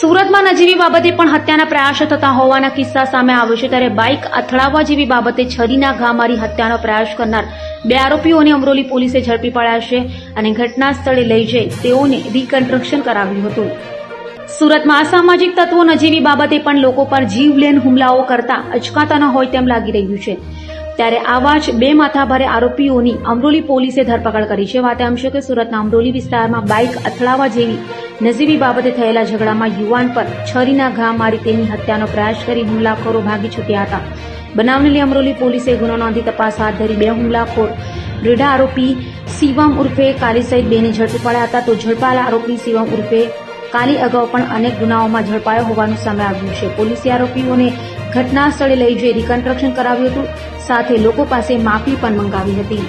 સુરતમાં નજીવી બાબતે પણ હત્યાના પ્રયાસો થતા હોવાના કિસ્સા સામે આવ્યો છે, ત્યારે બાઇક અથડાવવા જેવી બાબતે છરીના ઘા મારી હત્યાનો પ્રયાસ કરનાર બે આરોપીઓને અમરોલી પોલીસે ઝડપી પડ્યા છે અને ઘટના સ્થળે લઈ જઈ તેઓને રીકન્સ્ટ્રક્શન કરાવ્યું હતું. સુરતમાં અસામાજિક તત્વો નજીવી બાબતે પણ લોકો પર જીવલેન હુમલાઓ કરતા અચકાતા ન હોય તેમ લાગી રહ્યું છે. ત્યારે આવા જ બે માથાભારે આરોપીઓની અમરોલી પોલીસે ધરપકડ કરી છે. વાત એમ છે કે સુરતના અમરોલી વિસ્તારમાં બાઇક અથડાવા જેવી નજીવી બાબતે થયેલા ઝઘડામાં યુવાન પર છરીના ઘા મારી તેની હત્યાનો પ્રયાસ કરી હુમલાખોરો ભાગી છૂટ્યા હતા. બનાવને લઈ અમરોલી પોલીસે ગુનો નોંધી તપાસ હાથ ધરી બે હુમલાખોર, રેડા આરોપી શિવમ ઉર્ફે કાલી સહિત બેને ઝડપી પડ્યા હતા. તો ઝડપાયેલા આરોપી શિવમ ઉર્ફે કાલી અગાઉ પણ અનેક ગુનાઓમાં ઝડપાયો હોવાનું સામે આવ્યું છે. પોલીસે આરોપીઓને ઘટના સ્થળે લઈ જઈ રિકન્સ્ટ્રક્શન કરાવ્યું હતું. સાથે લોકો પાસે માફી પણ મંગાવી હતી.